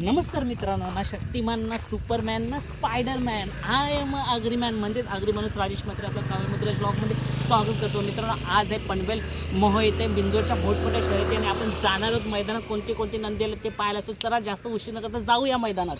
नमस्कार मित्रांनो ना शक्तिमान ना सुपरमॅन ना स्पायडरमॅन. आय एम अग्रीमॅन म्हणजेच अग्री माणूस राजेश मात्रे आपल्या काव्यमुद्रा ब्लॉगमध्ये स्वागत करतो. मित्रांनो आज आहे पनवेल मोहो येते बिंजोरच्या मोठमोठ्या शर्यती आणि आपण जाणार आहोत मैदानात. कोणते कोणते नंदी आले ते पाहायला असो चला जास्त उशीर न करता जाऊ या मैदानात.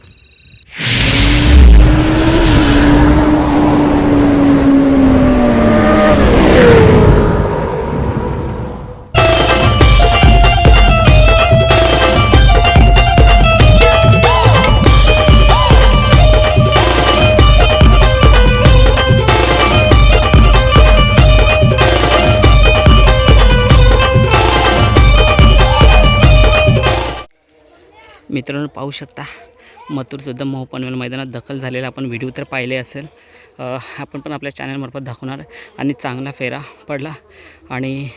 मित्रांनो पाहू शकता मथुरसुद्धा मोह पनवेल मैदानात दखल झालेला आपण व्हिडिओ तर पाहिले असेल. आपण पण आपल्या चॅनलमार्फत दाखवणार आणि चांगला फेरा पडला आणि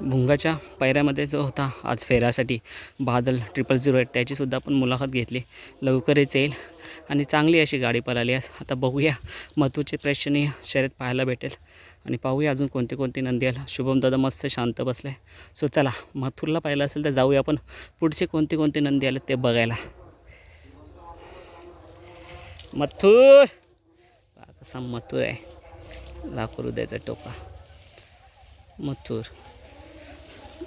भुंगाच्या पैऱ्यामध्ये जो होता आज फेऱ्यासाठी बादल ट्रिपल झिरो एट त्याचीसुद्धा आपण मुलाखत घेतली. लवकरच येईल आणि चांगली अशी गाडी पळाली. आज आता बघूया मथुरचे प्रेक्षणीय शर्यत पाहायला भेटेल. आणि पाहूया अजून कोणते कोणते नंदी आला. शुभम दादा मस्त शांत बसले सो चला मथुरला पाहिलं असेल तर जाऊया आपण. पुढचे कोणते कोणते नंदी आले ते बघायला. मथुर! कसा मथुर आहे. लाखो हृदयाचा टोका. मथुर.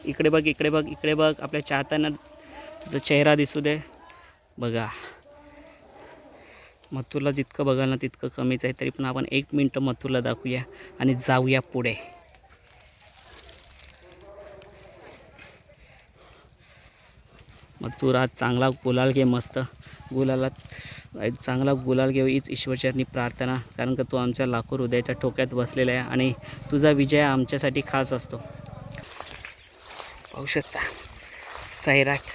इकडे बघ इकडे बघ इकडे बघ. आपल्या चाहत्यांना तुझा चेहरा दिसू दे. बघा. मथुरला जितकं बघाल ना तितकं कमीच आहे तरी पण आपण एक मिनटं मथुरला दाखवूया आणि जाऊया पुढे. मथुर चांगला गुलाल घे मस्त. गुलालात चांगला गुलाल घेऊ हीच ईश्वरचरणी प्रार्थना कारण का तू आमच्या लाखो हृदयाच्या ठोक्यात बसलेला आहे आणि तुझा विजय आमच्यासाठी खास असतो. पाहू शकता सैराट.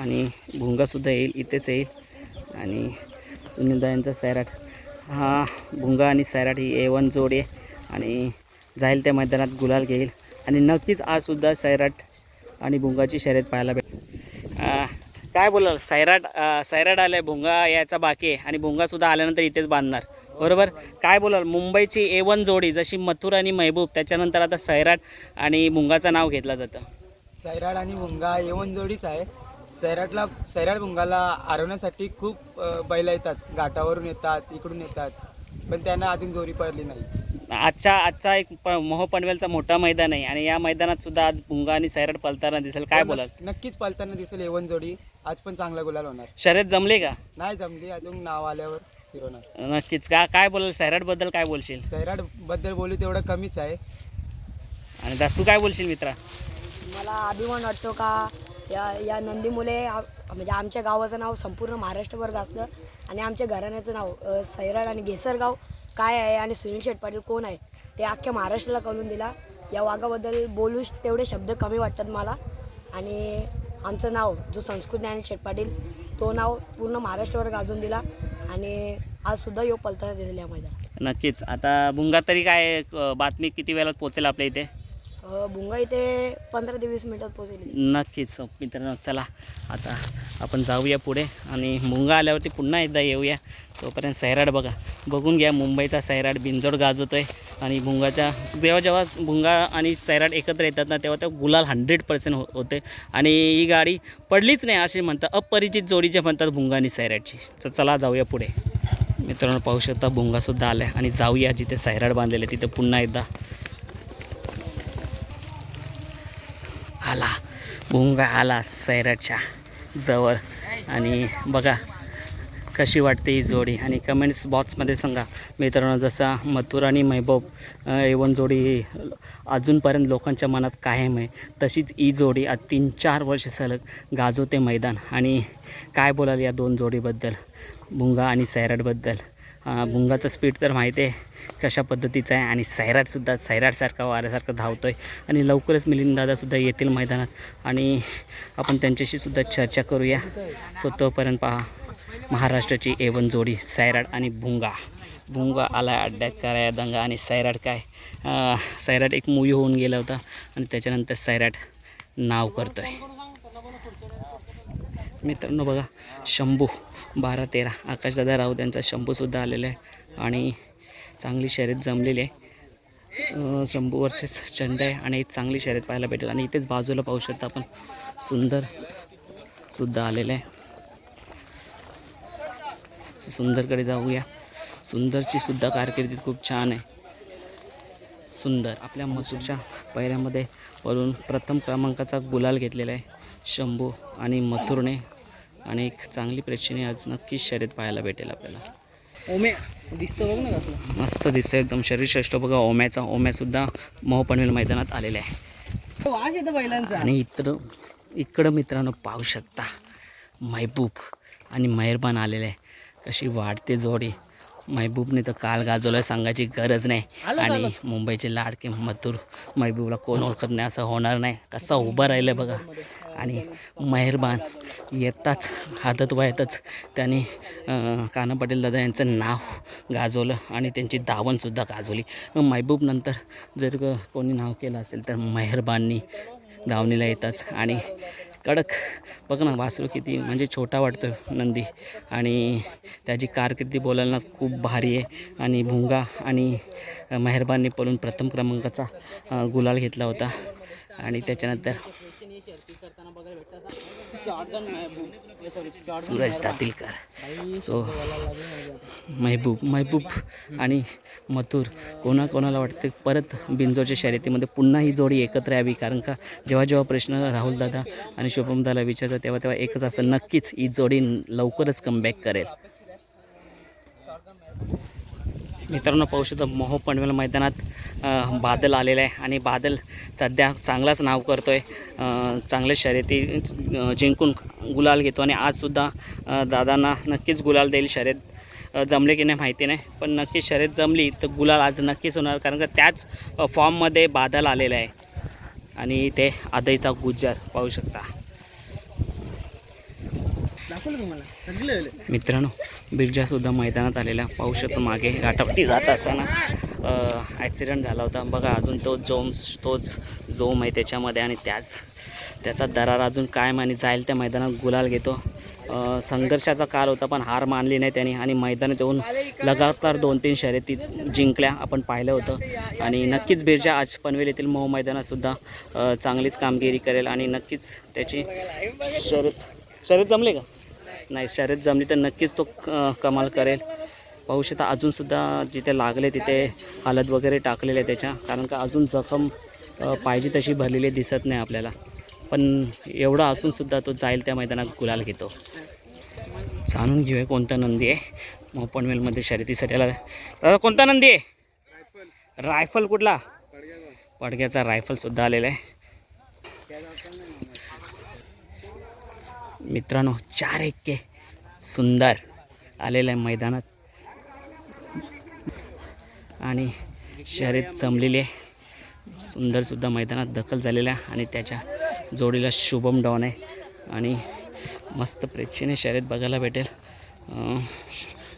आणि भुंगासुद्धा येईल इथेच येईल. आणि सुनीलदा यांचा सैराट. हा भुंगा आणि सैराट ही ए वन जोडी आहे आणि जाईल त्या मैदानात गुलाल घेईल. आणि नक्कीच आजसुद्धा सैराट आणि भुंगाची शर्यत पाहायला भेटेल काय बोलाल? सैराट सैराट आलं आहे भुंगा यायचा बाकी आहे आणि भुंगासुद्धा आल्यानंतर इथेच बांधणार. बरोबर? काय बोलाल? मुंबईची ए वन जोडी जशी मथुर आणि महबूब त्याच्यानंतर आता सैराट आणि भुंगाचं नाव घेतलं जातं. सैराट आणि भुंगा येऊन जोडीच आहे. सैराटला सैराट भुंगाला हरवण्यासाठी खूप बैल येतात. घाटावरून येतात इकडून येतात. पण त्यांना अजून जोरी पडली नाही. आजचा आजचा एक प मोह पनवेलचा मोठा मैदान आहे आणि या मैदानात सुद्धा आज भुंगा आणि सैराट पलताना दिसेल. काय पण बोलाल? नक्क- नक्कीच पळताना दिसेल येवन जोडी आज पण चांगला गुलाल होणार. शर्यत जमले का? नाही जमली. अजून नाव आल्यावर फिरवणार. नक्कीच. का काय बोलाल? सैराटबद्दल काय बोलशील? सैराटबद्दल बोलू तेवढं कमीच आहे. आणि दा- तू काय बोलशील मित्रा? मला अभिमान वाटतो का? या या नंदीमुळे म्हणजे आमच्या गावाचं नाव संपूर्ण महाराष्ट्रभर गाजलं आणि आमच्या घराण्याचं नाव सैराड आणि घेसरगाव काय आहे आणि सुनील शेठ पाटील कोण आहे ते अख्ख्या महाराष्ट्राला कळून दिला. या वाघाबद्दल बोलू तेवढे शब्द कमी वाटतात मला. आणि आमचं नाव जो संस्कृत ज्ञानी शेठ पाटील तो नाव पूर्ण महाराष्ट्रावर गाजून दिला. आणि आजसुद्धा यो पलताना दिलेल्या मैदान नक्कीच. आता भुंगा तरी काय बातमी किती वेळात पोहोचेल आपल्या इथे? भुंगा इथे पंधरा ते वीस मिनिटात पोहोचेल. नक्कीच मित्रांनो चला आता आपण जाऊया पुढे आणि मुंगा आल्यावरती पुन्हा एकदा येऊया. तोपर्यंत सैराट बघा. बघून घ्या मुंबईचा सैराट बिंजोड गाजवतो आहे आणि भुंगाच्या जेव्हा जेव्हा भुंगा आणि सैराट एकत्र येतात ना तेव्हा त्या गुलाल हंड्रेड पर्सेंट हो होते. आणि ही गाडी पडलीच नाही असे म्हणतात अपरिचित जोडीचे म्हणतात भुंगा आणि सैराटची. तर चला जाऊया पुढे. मित्रांनो पाहू शकता भुंगासुद्धा आला आहे आणि जाऊया जिथे सैराट बांधलेले तिथे पुन्हा एकदा. आला. भुंगा आला सैराटच्या जवळ. आणि बघा कशी वाटते ही जोडी. आणि कमेंट्स बॉक्समध्ये सांगा. मित्रांनो जसा मथुर आणि महबूब एवन जोडी अजूनपर्यंत लोकांच्या मनात कायम आहे. तशीच ही जोडी आज तीन चार वर्ष सलग गाजवते मैदान. आणि काय बोलाल या दोन जोडीबद्दल? भुंगा आणि सैराटबद्दल. भुंगाचं स्पीड तर माहिती आहे कशा पद्धतीचं आहे आणि सैराटसुद्धा सैराटसारखा वाऱ्यासारखा धावतो आहे आणि लवकरच मिलिंददादासुद्धा येतील मैदानात. आणि आपण त्यांच्याशी सुद्धा चर्चा करूया. सो तोपर्यंत पहा महाराष्ट्राची एवन जोडी सैराट आणि भुंगा. भुंगा आला अड्ड्यात कराया दंगा आणि सैराट काय? सैराट एक मूवी होऊन गेला होता आणि त्याच्यानंतर सैराट नाव करतो आहे मित्रांनो बघा शंभू. बारा तेरा. आकाशदादा राऊत यांचा शंभूसुद्धा आलेला आहे. आणि चांगली शर्यत जमलेली आहे. शंभू वर्सेस चंद आहे आणि एक चांगली शर्यत पाहायला भेटेल. आणि इथेच बाजूला पाहू शकता आपण सुंदर सुद्धा आलेलं आहे. सुंदरकडे जाऊया. सुंदरची सुद्धा कारकिर्दी खूप छान आहे. सुंदर आपल्या मसूरच्या पैऱ्यामध्ये वरून प्रथम क्रमांकाचा गुलाल घेतलेला आहे. शंभू आणि मथुरने आणि एक चांगली प्रेक्षणीय आज नक्कीच शर्यत पाहायला भेटेल आपल्याला. ओमे दिसतो बघ ना मस्त दिसतं एकदम. शरीरश्रेष्ठ बघा ओम्याचा ओम्यासुद्धा मोहपनवेल मैदानात आलेला आहे. वाज येतो बैलांचा. आणि इतर इकडं मित्रांनो पाहू शकता महबूब आणि मेहरबान आलेले आहे. कशी वाढते जोडी. महबूबने तर काल गाजवलं सांगायची गरज नाही. आणि मुंबईचे लाडके मथुर. महबूबला कोण ओळखत नाही असं होणार नाही. कसं उभं राहिलं बघा. आणि मेहरबान. येताच हातत वयातच त्यांनी काना पाटील दादा यांचं नाव गाजवलं आणि त्यांची दावणसुद्धा गाजवली. महबूबनंतर जर कोणी नाव केलं असेल तर मेहरबाननी दावणीला येताच. आणि कडक बघ ना वासरू किती म्हणजे छोटा वाटतो नंदी. आणि त्याची कारकिर्दी बोलायला खूप भारी आहे. आणि भुंगा आणि मेहरबाननी पळून प्रथम क्रमांकाचा गुलाल घेतला होता. आणि त्याच्यानंतर सूरज दातीलकर सो महबूब महबूब आणि मथुर कोणाकोणाला वाटते परत बिंजोच्या शर्यतीमध्ये पुन्हा ही जोडी एकत्र यावी? कारण का जेव्हा जेव्हा प्रश्न राहुल दादा आणि शुभमदाला विचारतात तेव्हा तेव्हा एकच असं नक्कीच ही जोडी लवकरच कमबॅक करेल. मित्रांनो पाहू शकतो मोह पनवेल मैदानात बादल आलेला आहे आणि बादल सध्या चांगलाच नाव करतो आहे चांगल्या शर्यती जिंकून गुलाल घेतो आणि आजसुद्धा दादांना नक्कीच गुलाल देईल. शर्यत जमले की नाही माहिती नाही पण नक्कीच शर्यत जमली तर गुलाल आज नक्कीच होणार कारण का त्याच फॉर्ममध्ये बादल आलेला आहे. आणि ते आदईचा गुज्जर पाहू शकता. मित्रांनो बिरजासुद्धा मैदानात आलेला पाहू शकतो मागे. घाटापट्टी जात असताना ॲक्सिडेंट झाला होता. बघा अजून तो जोम तोच जोम आहे त्याच्यामध्ये आणि त्याच त्याचा दरार अजून कायम आणि जाईल त्या मैदानात गुलाल घेतो. संघर्षाचा काल होता पण हार मानली नाही त्याने आणि मैदानात येऊन लगातार दोन तीन शर्यती जिंकल्या आपण पाहिलं होतं. आणि नक्कीच बिरजा आज पनवेल येथील मऊ मैदानातसुद्धा चांगलीच कामगिरी करेल आणि नक्कीच त्याची शर्यत शर्यत जमले का? नाही शर्यत जमली तर नक्कीच तो क- कमाल करेल. पाहू शकता अजूनसुद्धा जिथे लागले तिथे हालत वगैरे टाकलेले आहे त्याच्या. कारण का अजून जखम पाहिजे तशी भरलेली दिसत नाही आपल्याला. पण एवढा असूनसुद्धा तो जाईल त्या मैदानात गुलाल घेतो. जाणून घेऊया कोणता नंदी आहे. मोपणवेलमध्ये शर्यतीसाठी आला दादा कोणता नंदी आहे? रायफल. कुठला? पडग्याचा. रायफलसुद्धा आलेला आहे. मित्रांनो चार एक्के सुंदर आलेलं आहे मैदानात. आणि शर्यत जमलेली आहे. सुंदरसुद्धा मैदानात दखल झालेला आहे आणि त्याच्या जोडीला शुभम डॉन आहे. आणि मस्त प्रेक्षणीय शर्यत बघायला भेटेल.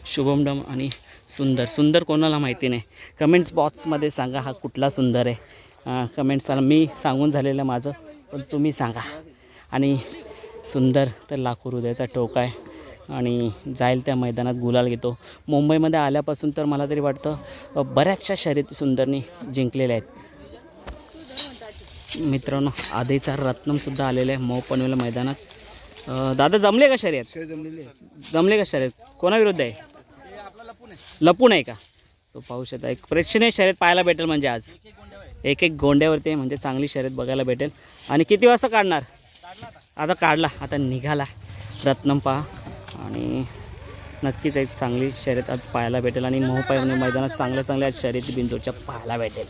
शुभम डॉन आणि सुंदर. सुंदर कोणाला माहिती नाही. कमेंट्स बॉक्समध्ये सांगा हा कुठला सुंदर आहे. कमेंट्सला मी सांगून झालेलं माझं पण तुम्ही सांगा. आणि सुंदर तर लाखो हृदयाचा टोक आहे. आणि जाईल त्या मैदानात गुलाल घेतो. मुंबईमध्ये आल्यापासून तर मला तरी वाटतं बऱ्याचशा शर्यती सुंदरनी जिंकलेल्या आहेत. मित्रांनो आधीचा रत्नमसुद्धा आलेला आहे मऊ पनवेल मैदानात. दादा जमले का शर्यत? जमले का शर्यत? कोणाविरुद्ध आहे? लपून आहे. का? सो पाहू शकता. एक प्रेक्षणीय शर्यत पाहायला भेटेल म्हणजे आज. एक एक गोंड्यावरती आहे, म्हणजे चांगली शर्यत बघायला भेटेल. आणि किती वाजता काढणार? आता काढला आता निघाला रत्नम पहा. आणि नक्कीच एक चांगली शर्यत आज पाहायला भेटेल आणि मोहपाय मैदानात चांगल्या चांगल्या शर्यती बिंदूच्या पाहायला भेटेल.